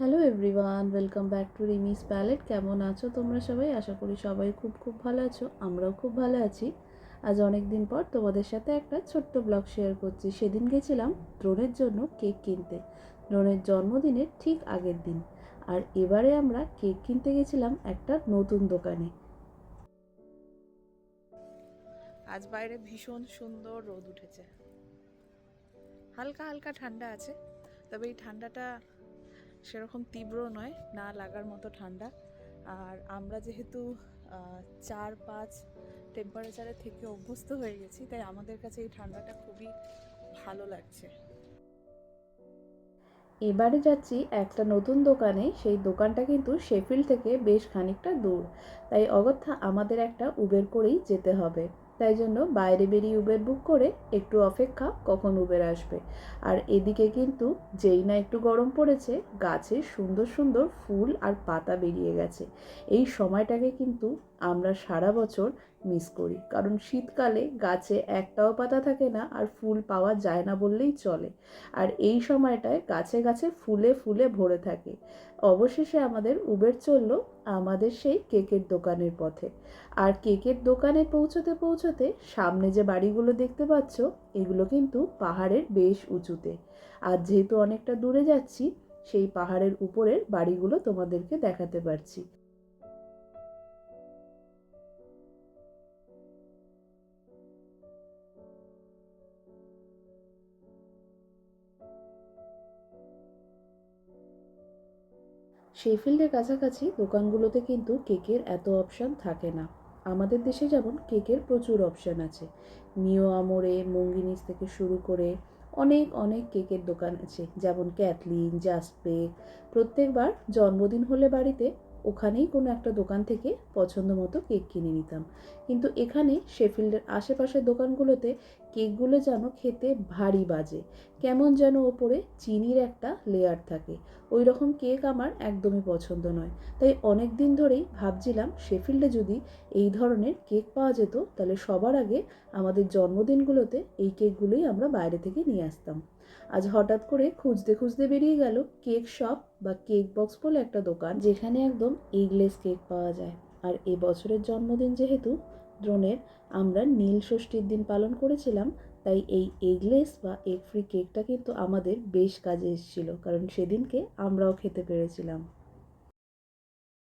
Hello everyone welcome back to Rimi's palette কেমন আছো তোমরা সবাই? আশা করি সবাই খুব খুব ভালো আছো, আমরাও খুব ভালো আছি। আজ অনেক দিন পর তোমাদের সাথে একটা ছোট্ট ব্লগ শেয়ার করছি। সেদিন গেছিলাম দ্রোণের জন্য কেক কিনতে। দ্রোণের জন্মদিনের ঠিক আগের দিন। আর এবারে আমরা কেক কিনতে গেছিলাম একটা নতুন দোকানে। আজ বাইরে ভীষণ সুন্দর রোদ উঠেছে। হালকা হালকা ঠান্ডা আছে, তবে এই ঠান্ডাটা সেরকম তীব্র নয়, না লাগার মতো ঠান্ডা। আর আমরা যেহেতু চার পাঁচ টেম্পারেচারের থেকে অভ্যস্ত হয়ে গেছি, তাই আমাদের কাছে এই ঠান্ডাটা খুবই ভালো লাগছে। এবারে যাচ্ছি একটা নতুন দোকানে, সেই দোকানটা কিন্তু শেফিল্ড থেকে বেশ খানিকটা দূর। তাই অগত্যা আমাদের একটা উবের করেই যেতে হবে। তাই জন্য বাইরে বেরিয়ে উবের বুক করে একটু অপেক্ষা কখন উবের আসবে। আর এদিকে কিন্তু যেই না একটু গরম পড়েছে, গাছে সুন্দর সুন্দর ফুল আর পাতা বেরিয়ে গেছে। এই সময়টাকে কিন্তু আমরা সারা বছর মিস করি। কারণ শীতকালে গাছে একটাও পাতা থাকে না আর ফুল পাওয়া যায় না বললেই চলে। আর এই সময়টায় গাছে গাছে ফুলে ফুলে ভরে থাকে। অবশেষে আমাদের উবের চলল আমাদের সেই কেকের দোকানের পথে। আর কেকের দোকানে পৌঁছতে পৌঁছতে সামনে যে বাড়িগুলো দেখতে পাচ্ছ, এগুলো কিন্তু পাহাড়ের বেশ উঁচুতে। আর যেহেতু অনেকটা দূরে যাচ্ছি, সেই পাহাড়ের উপরের বাড়িগুলো তোমাদেরকে দেখাতে পারছি। শেফিল্ডের কাছাকাছি দোকানগুলোতে কিন্তু কেকের এত অপশান থাকে না। আমাদের দেশে যেমন কেকের প্রচুর অপশান আছে। মিও আমরে, মঙ্গিনিস থেকে শুরু করে অনেক অনেক কেকের দোকান আছে। যেমন ক্যাথলিন, জাস্পে, প্রত্যেকবার জন্মদিন হলে বাড়িতে ওখানেই কোনো একটা দোকান থেকে পছন্দ মতো কেক কিনে নিতাম। কিন্তু এখানে শেফিল্ডের আশেপাশের দোকানগুলোতে কেকগুলো যেন খেতে ভারী বাজে। কেমন যেন ওপরে চিনির একটা লেয়ার থাকে। ওই রকম কেক আমার একদমই পছন্দ নয়। তাই অনেক দিন ধরেই ভাবছিলাম শেফিল্ডে যদি এই ধরনের কেক পাওয়া যেত, তাহলে সবার আগে আমাদের জন্মদিনগুলোতে এই কেকগুলোই আমরা বাইরে থেকে নিয়ে আসতাম। আজ হঠাৎ করে খুঁজতে খুঁজতে বেরিয়ে গেল কেক শপ বা কেক বক্স বলে একটা দোকান যেখানে একদম এগলেস কেক পাওয়া যায়। আর এ বছরের জন্মদিন যেহেতু দ্রোণের আমরা নীল ষষ্ঠীর দিন পালন করেছিলাম, তাই এই এগলেস বা এগ ফ্রি কেকটা কিন্তু আমাদের বেশ কাজে এসেছিল, কারণ সেদিনকে আমরাও খেতে পেরেছিলাম।